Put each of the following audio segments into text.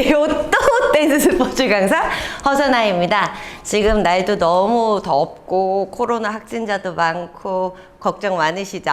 안녕하세요. 또 댄스 스포츠 강사 허선아입니다. 지금 날도 너무 덥고 코로나 확진자도 많고 걱정 많으시죠?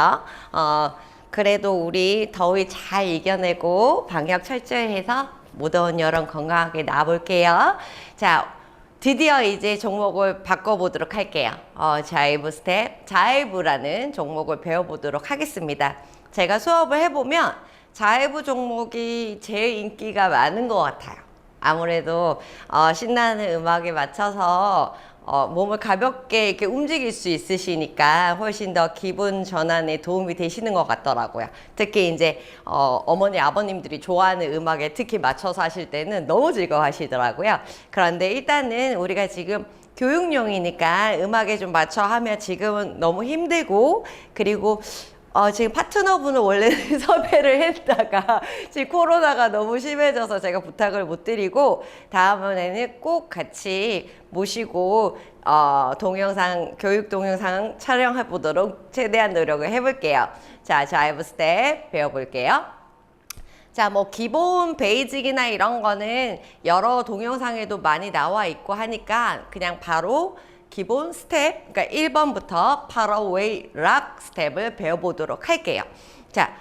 어, 그래도 우리 더위 잘 이겨내고 방역 철저히 해서 무더운 여름 건강하게 나볼게요. 자, 드디어 이제 종목을 바꿔보도록 할게요. 어, 자이브 스텝, 자이브라는 종목을 배워보도록 하겠습니다. 제가 수업을 해보면 자이브 종목이 제일 인기가 많은 것 같아요. 아무래도 어, 신나는 음악에 맞춰서 어, 몸을 가볍게 이렇게 움직일 수 있으시니까 훨씬 더 기분 전환에 도움이 되시는 것 같더라고요. 특히 이제 어, 어머니 아버님들이 좋아하는 음악에 특히 맞춰서 하실 때는 너무 즐거워하시더라고요. 그런데 일단은 우리가 지금 교육용이니까 음악에 좀 맞춰 하면 지금은 너무 힘들고 그리고 어, 지금 파트너분을 원래는 섭외를 했다가 지금 코로나가 너무 심해져서 제가 부탁을 못 드리고 다음번에는 꼭 같이 모시고 어, 동영상 교육 동영상 촬영해 보도록 최대한 노력을 해볼게요. 자, 자이브 스텝 배워볼게요. 자, 뭐 기본 베이직이나 이런 거는 여러 동영상에도 많이 나와 있고 하니까 그냥 바로 기본 스텝, 그러니까 1번부터 파러웨이 락 스텝을 배워보도록 할게요. 자,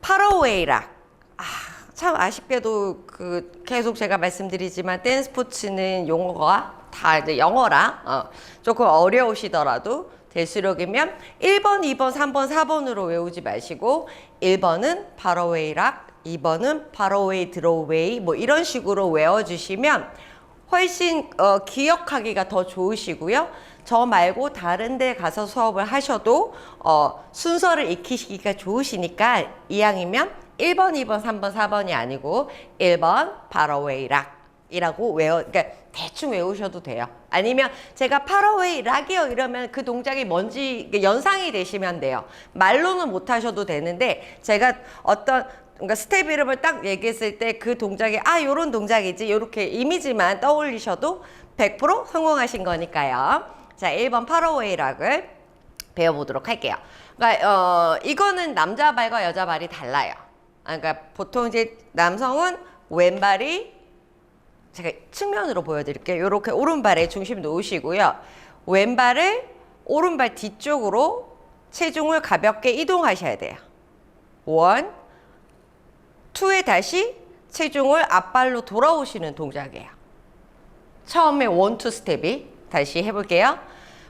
파러웨이 락. 아, 참 아쉽게도 그 계속 제가 말씀드리지만 댄스 스포츠는 용어가 다 이제 영어라 어, 조금 어려우시더라도 될수록이면 1번, 2번, 3번, 4번으로 외우지 마시고 1번은 파러웨이 락, 2번은 파러웨이 드로웨이 뭐 이런 식으로 외워주시면 훨씬 어, 기억하기가 더 좋으시고요. 저 말고 다른 데 가서 수업을 하셔도 어, 순서를 익히시기가 좋으시니까 이왕이면 1번, 2번, 3번, 4번이 아니고 1번 파러웨이 락 이라고 외워, 그러니까 대충 외우셔도 돼요. 아니면 제가 파러웨이 락이요 이러면 그 동작이 뭔지 이게 연상이 되시면 돼요. 말로는 못 하셔도 되는데 제가 어떤 그러니까 스텝 이름을 딱 얘기했을 때 그 동작이 아 요런 동작이지 이렇게 이미지만 떠올리셔도 100% 성공하신 거니까요. 자, 1번 파러웨이 락을 배워보도록 할게요. 그러니까 어, 이거는 남자 발과 여자 발이 달라요. 아, 그러니까 보통 이제 남성은 왼발이 제가 측면으로 보여드릴게요. 이렇게 오른발에 중심 놓으시고요. 왼발을 오른발 뒤쪽으로 체중을 가볍게 이동하셔야 돼요. 원, 다시 체중을 앞발로 돌아오시는 동작이에요. 처음에 원, 투 스텝이 다시 해볼게요.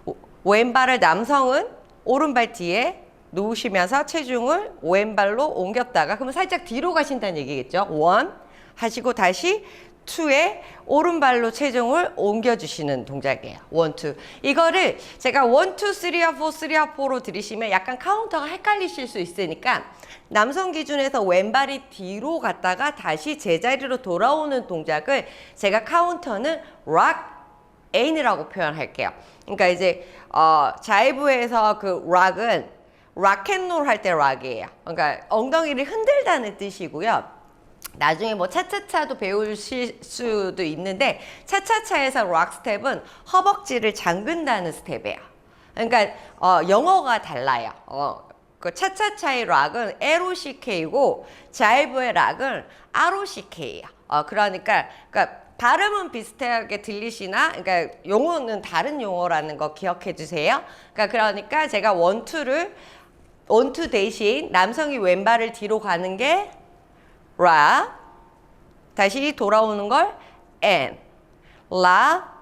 오- 왼발을 남성은 오른발 뒤에 놓으시면서 체중을 왼발로 옮겼다가 그러면 살짝 뒤로 가신다는 얘기겠죠. 원 하시고 다시 투에 오른발로 체중을 옮겨주시는 동작이에요. 원, 투. 이거를 제가 원, 투, 쓰리와 포, 쓰리와 포로 들으시면 약간 카운터가 헷갈리실 수 있으니까 남성 기준에서 왼발이 뒤로 갔다가 다시 제자리로 돌아오는 동작을 제가 카운터는 락 N이라고 표현할게요. 그러니까 이제 어, 자이브에서 그 락은 락앤롤 할 때 락이에요. 그러니까 엉덩이를 흔들다는 뜻이고요. 나중에 뭐 차차차도 배우실 수도 있는데 차차차에서 락 스텝은 허벅지를 잠근다는 스텝이에요. 그러니까 어, 영어가 달라요. 어, 그 차차차의 락은 LOCK고 자이브의 락은 ROCK예요. 어, 그러니까 그러니까 발음은 비슷하게 들리시나 그러니까 용어는 다른 용어라는 거 기억해 주세요. 그러니까 그러니까 제가 원투를 원투 대신 남성이 왼발을 뒤로 가는 게 라 다시 돌아오는 걸 N 라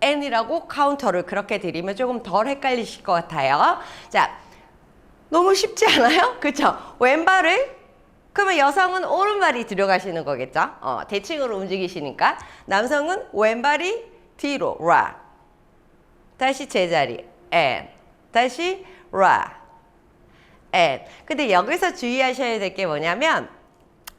N이라고 카운터를 그렇게 드리면 조금 덜 헷갈리실 것 같아요. 자, 너무 쉽지 않아요? 그쵸? 왼발을 그러면 여성은 오른발이 들어가시는 거겠죠? 어, 대칭으로 움직이시니까 남성은 왼발이 뒤로 라 다시 제자리 N 다시 라 N 근데 여기서 주의하셔야 될 게 뭐냐면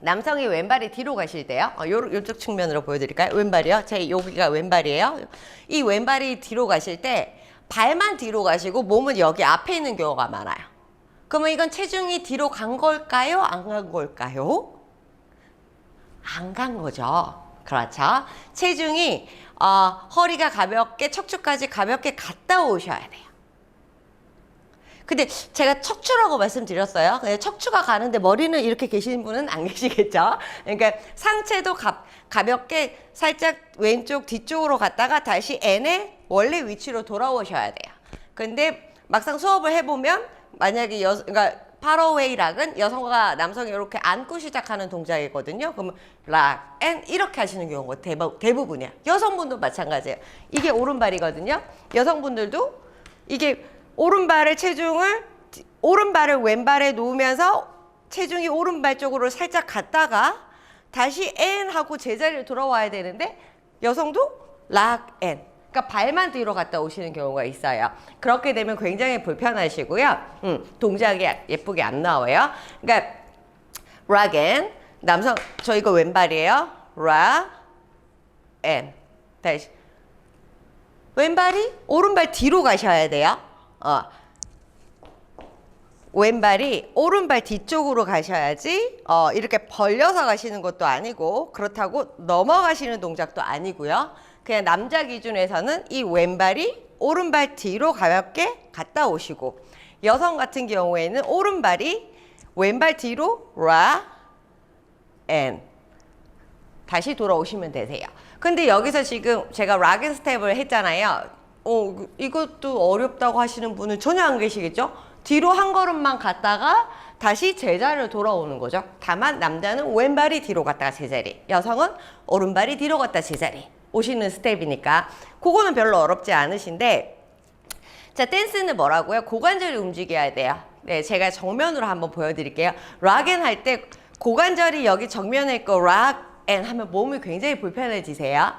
남성이 왼발이 뒤로 가실 때요. 어, 요, 요쪽 측면으로 보여드릴까요? 왼발이요. 제 여기가 왼발이에요. 이 왼발이 뒤로 가실 때 발만 뒤로 가시고 몸은 여기 앞에 있는 경우가 많아요. 그러면 이건 체중이 뒤로 간 걸까요? 안 간 걸까요? 안 간 거죠. 그렇죠. 체중이 어, 허리가 가볍게 척추까지 가볍게 갔다 오셔야 돼요. 근데 제가 척추라고 말씀드렸어요. 척추가 가는데 머리는 이렇게 계시는 분은 안 계시겠죠? 그러니까 상체도 가, 가볍게 살짝 왼쪽 뒤쪽으로 갔다가 다시 N의 원래 위치로 돌아오셔야 돼요. 근데 막상 수업을 해보면 만약에 여, 그러니까 파로웨이 락은 여성과 남성이 이렇게 안고 시작하는 동작이거든요. 그러면 락, 앤 이렇게 하시는 경우가 대부, 대부분이야. 여성분도 마찬가지예요. 이게 오른발이거든요. 여성분들도 이게 오른발의 체중을 오른발을 왼발에 놓으면서 체중이 오른발 쪽으로 살짝 갔다가 다시 앤 하고 제자리로 돌아와야 되는데 여성도 락, 앤. 그러니까 발만 뒤로 갔다 오시는 경우가 있어요. 그렇게 되면 굉장히 불편하시고요. 음, 동작이 예쁘게 안 나와요. 그러니까 락, 앤. 남성 저 이거 왼발이에요. 락, 앤. 다시 왼발이 오른발 뒤로 가셔야 돼요. 어. 왼발이 오른발 뒤쪽으로 가셔야지 어, 이렇게 벌려서 가시는 것도 아니고 그렇다고 넘어가시는 동작도 아니고요. 그냥 남자 기준에서는 이 왼발이 오른발 뒤로 가볍게 갔다 오시고 여성 같은 경우에는 오른발이 왼발 뒤로 라, 앤 다시 돌아오시면 되세요. 근데 여기서 지금 제가 락앤 스텝을 했잖아요. 어, 그- 이것도 어렵다고 하시는 분은 전혀 안 계시겠죠? 뒤로 한 걸음만 갔다가 다시 제자리로 돌아오는 거죠. 다만 남자는 왼발이 뒤로 갔다가 제자리, 여성은 오른발이 뒤로 갔다 제자리 오시는 스텝이니까 그거는 별로 어렵지 않으신데 자, 댄스는 뭐라고요? 고관절이 움직여야 돼요. 네, 제가 정면으로 한번 보여드릴게요. 락앤 할 때 고관절이 여기 정면에 있고 락앤 하면 몸이 굉장히 불편해지세요.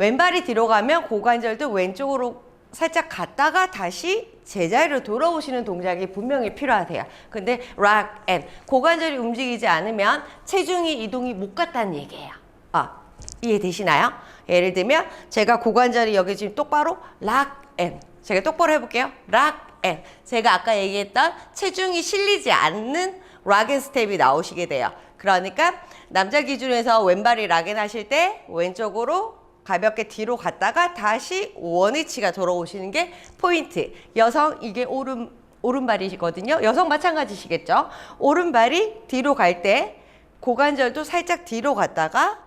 왼발이 뒤로 가면 고관절도 왼쪽으로 살짝 갔다가 다시 제자리로 돌아오시는 동작이 분명히 필요하세요. 근데 락 앤 고관절이 움직이지 않으면 체중이 이동이 못 갔다는 얘기예요. 아, 이해되시나요? 예를 들면 제가 고관절이 여기 지금 똑바로 락 앤 제가 똑바로 해볼게요. 락 앤 제가 아까 얘기했던 체중이 실리지 않는 락앤 스텝이 나오시게 돼요. 그러니까 남자 기준에서 왼발이 락앤 하실 때 왼쪽으로 가볍게 뒤로 갔다가 다시 원위치가 돌아오시는 게 포인트. 여성 이게 오른 오른발이시거든요. 여성 마찬가지시겠죠. 오른발이 뒤로 갈 때 고관절도 살짝 뒤로 갔다가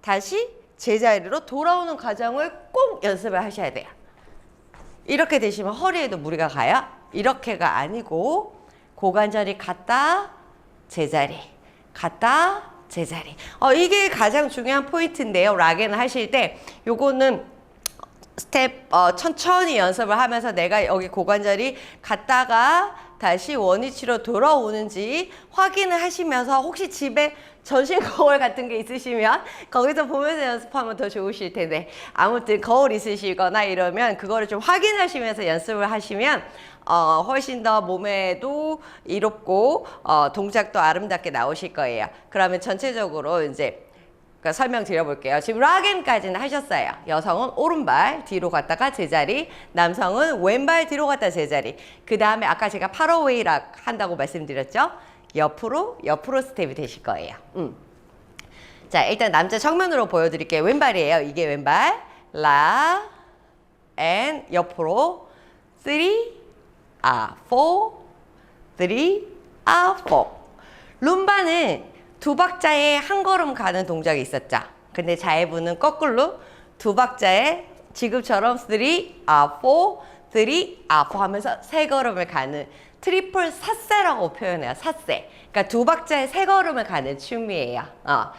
다시 제자리로 돌아오는 과정을 꼭 연습을 하셔야 돼요. 이렇게 되시면 허리에도 무리가 가요. 이렇게가 아니고 고관절이 갔다 제자리 갔다 제자리. 어 이게 가장 중요한 포인트인데요. 락앤 하실 때 요거는 스텝 어, 천천히 연습을 하면서 내가 여기 고관절이 갔다가 다시 원위치로 돌아오는지 확인을 하시면서 혹시 집에 전신 거울 같은 게 있으시면 거기서 보면서 연습하면 더 좋으실 텐데 아무튼 거울 있으시거나 이러면 그거를 좀 확인하시면서 연습을 하시면 어, 훨씬 더 몸에도 이롭고 어, 동작도 아름답게 나오실 거예요. 그러면 전체적으로 이제 그 설명 드려볼게요. 지금 락앤까지는 하셨어요. 여성은 오른발 뒤로 갔다가 제자리, 남성은 왼발 뒤로 갔다 제자리. 그 다음에 아까 제가 파로웨이 락 한다고 말씀드렸죠? 옆으로, 옆으로 스텝이 되실 거예요. 음. 자, 일단 남자 정면으로 보여드릴게요. 왼발이에요. 이게 왼발. 라, 앤, 옆으로. 쓰리, 아, 포, 쓰리, 아, 포. 룸바는 두 박자에 한 걸음 가는 동작이 있었죠. 근데 자해부는 거꾸로 두 박자에 지금처럼 3, 아, 4, 3, 아, 4 하면서 세 걸음을 가는 트리플 사세라고 표현해요. 사세. 그러니까 두 박자에 세 걸음을 가는 춤이에요. 어.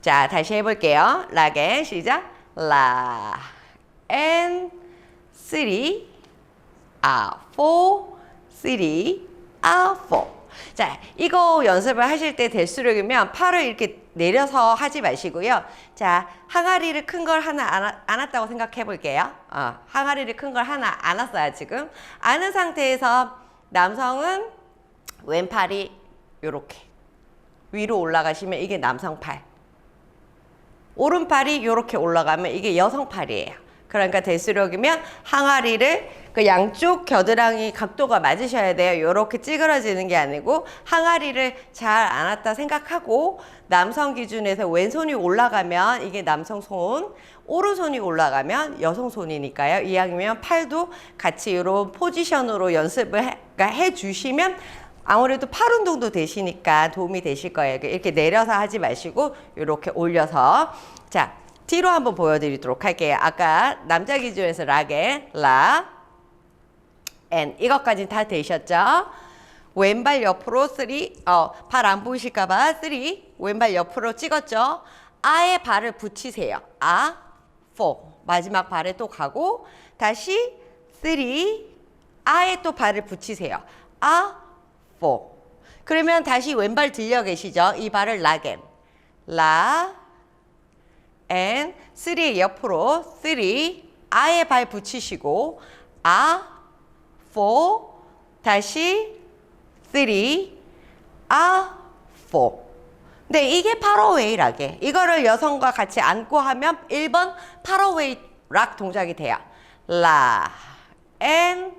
자, 다시 해볼게요. 락앤 시작. 라, 앤, 3, 아, 4, 3, 아, 4. 자, 이거 연습을 하실 때 될수록이면 팔을 이렇게 내려서 하지 마시고요. 자, 항아리를 큰 걸 하나 안, 안았다고 생각해 볼게요. 어, 항아리를 큰 걸 하나 안았어요, 지금. 안은 상태에서 남성은 왼팔이 요렇게 위로 올라가시면 이게 남성 팔. 오른팔이 요렇게 올라가면 이게 여성 팔이에요. 그러니까 될수록이면 항아리를 그 양쪽 겨드랑이 각도가 맞으셔야 돼요. 이렇게 찌그러지는 게 아니고 항아리를 잘 안았다 생각하고 남성 기준에서 왼손이 올라가면 이게 남성 손, 오른손이 올라가면 여성 손이니까요. 이왕이면 팔도 같이 이런 포지션으로 연습을 해, 그러니까 해 주시면 아무래도 팔 운동도 되시니까 도움이 되실 거예요. 이렇게 내려서 하지 마시고 이렇게 올려서 자 뒤로 한번 보여드리도록 할게요. 아까 남자 기준에서 락에 라, 앤 이것까지 다 되셨죠? 왼발 옆으로 쓰리, 어, 발 안 보이실까봐 쓰리, 왼발 옆으로 찍었죠? 아에 발을 붙이세요. 아, 포. 마지막 발에 또 가고 다시 쓰리, 아에 또 발을 붙이세요. 아, 포. 그러면 다시 왼발 들려 계시죠? 이 발을 라겐. 라, 앤, 쓰리 옆으로 쓰리, 아에 발 붙이시고 아, 포, 다시 쓰리, 아, 포. 네, 이게 파로웨이 락이에요. 이거를 여성과 같이 안고 하면 1번 파로웨이 락 동작이 돼요. 라, 앤,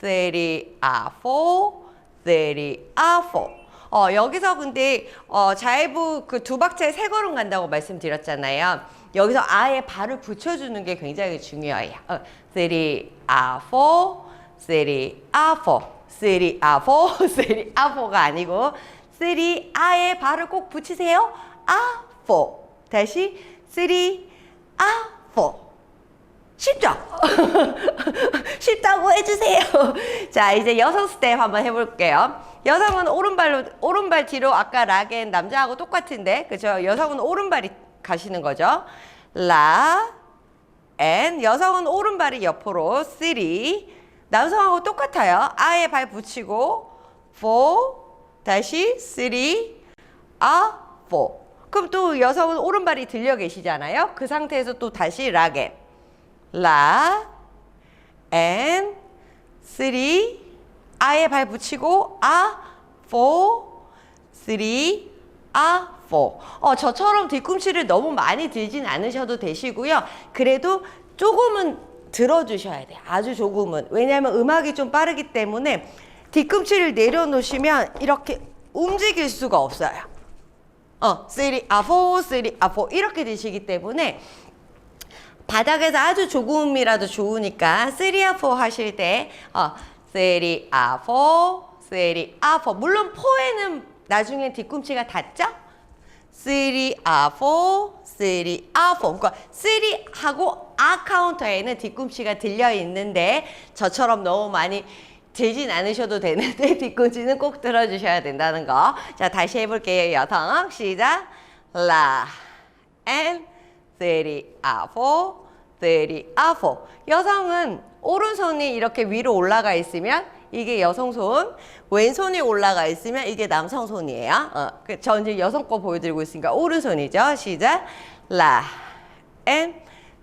쓰리, 아, 포, 쓰리, 아, 포. 어, 여기서 근데 어, 자해부 그 두 박자에 세 걸음 간다고 말씀드렸잖아요. 여기서 아예 발을 붙여주는 게 굉장히 중요해요. 어, 쓰리, 아, 포, 쓰리, 아, 포, 쓰리, 아, 포, 쓰리, 아, 포가 아니고 쓰리, 아에 발을 꼭 붙이세요. 아, 포. 다시 쓰리, 아, 포. 쉽죠? 쉽다고 해주세요. 자, 이제 여성 스텝 한번 해볼게요. 여성은 오른발로, 오른발 뒤로 아까 락엔 남자하고 똑같은데, 그죠? 여성은 오른발이 가시는 거죠. 라, 앤, 여성은 오른발이 옆으로, 쓰리. 남성하고 똑같아요. 아에 발 붙이고, 포, 다시 포. 그럼 또 여성은 오른발이 들려 계시잖아요. 그 상태에서 또 다시 락엔. 라, 앤, 쓰리, 아에 발 붙이고, 쓰리, 아, 포. 어, 저처럼 뒤꿈치를 너무 많이 들진 않으셔도 되시고요. 그래도 조금은 들어주셔야 돼요. 아주 조금은. 왜냐하면 음악이 좀 빠르기 때문에 뒤꿈치를 내려놓으시면 이렇게 움직일 수가 없어요. 어, 쓰리, 아, 포, 쓰리, 아, 포. 이렇게 되시기 때문에 바닥에서 아주 조금이라도 좋으니까 쓰리 아 포 하실 때 어, 쓰리 아 포 쓰리 아 포 물론 포에는 나중에 뒤꿈치가 닿죠? 쓰리 아 포 쓰리아 포 그러니까 쓰리 하고 아 카운터에는 뒤꿈치가 들려 있는데 저처럼 너무 많이 들진 않으셔도 되는데 뒤꿈치는 꼭 들어주셔야 된다는 거. 자 다시 해볼게요 여성. 시작. 라앤 쓰리 아포 쓰리 아포 여성은 오른손이 이렇게 위로 올라가 있으면 이게 여성 손 왼손이 올라가 있으면 이게 남성 손이에요. 어, 그, 저 이제 여성 거 보여드리고 있으니까 오른손이죠. 시작. 라앤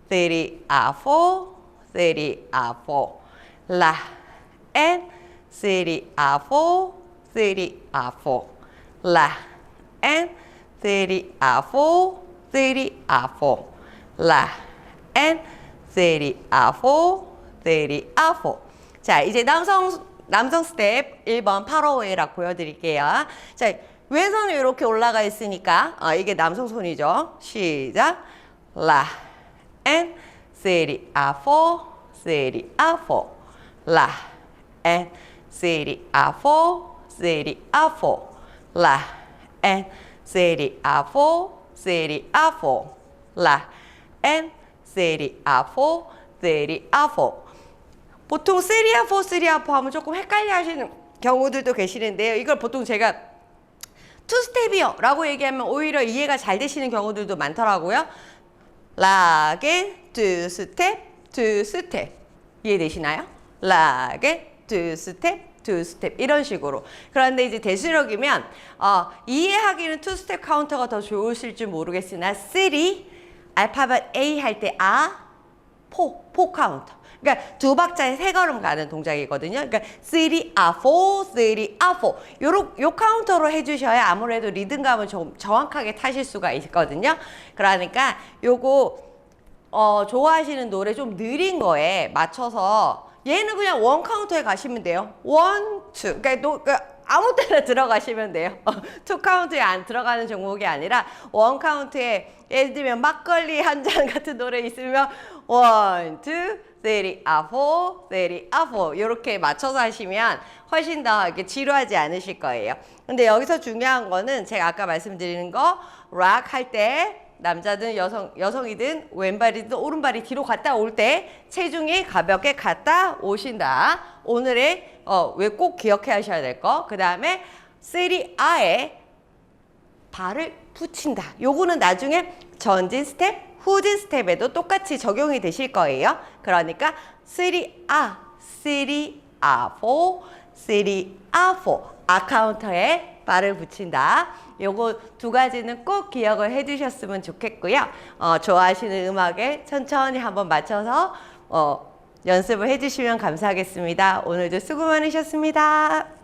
쓰리 아포 쓰리 아 포. 라앤 쓰리 아포 쓰리 아 포. 라앤 쓰리 아포 쓰리 아 포. 라, 앤, 쓰리, 아포, 쓰리, 아 포. 자, 이제 남성, 남성 스텝 1번 파로웨이락 보여드릴게요. 자, 왼손이 이렇게 올라가 있으니까, 어, 이게 남성 손이죠. 시작. 라, 앤, 쓰리, 아포, 쓰리, 아 포. 라, 앤, 쓰리, 아포, 쓰리, 아 포. 라, 앤, 쓰리, 아포, 쓰리, 아 포. 라, 앤, 쓰리, 아포, 쓰리, 아 포. 보통 쓰리, 아포, 쓰리, 아포 하면 조금 헷갈려 하시는 경우들도 계시는데요. 이걸 보통 제가 투스텝이요 라고 얘기하면 오히려 이해가 잘 되시는 경우들도 많더라고요. 락앤 두 스텝, 두 스텝. 이해되시나요? 락앤 두 스텝, 두 스텝 이런 식으로 그런데 이제 대수력이면 어, 이해하기는 투 스텝 카운터가 더 좋으실지 모르겠으나 3 알파벳 A 할 때 아, 포, 포 카운터 그러니까 두 박자에 세 걸음 가는 동작이거든요. 그러니까 3, 아, 4, 3, 아, 4. 요로, 요 카운터로 해주셔야 아무래도 리듬감을 좀 정확하게 타실 수가 있거든요. 그러니까 요거 어, 좋아하시는 노래 좀 느린 거에 맞춰서 얘는 그냥 원 카운터에 가시면 돼요. 원, 투. 그러니까, 노, 그러니까 아무 때나 들어가시면 돼요. 투 카운트에 안 들어가는 종목이 아니라 원 카운트에 예를 들면 막걸리 한 잔 같은 노래 있으면 원, 투, 쓰리, 아, 포, 쓰리, 아, 포 이렇게 맞춰서 하시면 훨씬 더 이렇게 지루하지 않으실 거예요. 근데 여기서 중요한 거는 제가 아까 말씀드리는 거 락 할 때 남자든 여성 여성이든 왼발이든 오른발이 뒤로 갔다 올 때 체중이 가볍게 갔다 오신다. 오늘의 어, 왜 꼭 기억해 하셔야 될 거. 그 다음에 쓰리 아에 발을 붙인다. 요거는 나중에 전진 스텝, 후진 스텝에도 똑같이 적용이 되실 거예요. 그러니까 쓰리 아, 쓰리 아, 포, 쓰리 아, 포. 아카운터에 발을 붙인다. 요거 두 가지는 꼭 기억을 해 두셨으면 좋겠고요. 어, 좋아하시는 음악에 천천히 한번 맞춰서 어, 연습을 해 주시면 감사하겠습니다. 오늘도 수고 많으셨습니다.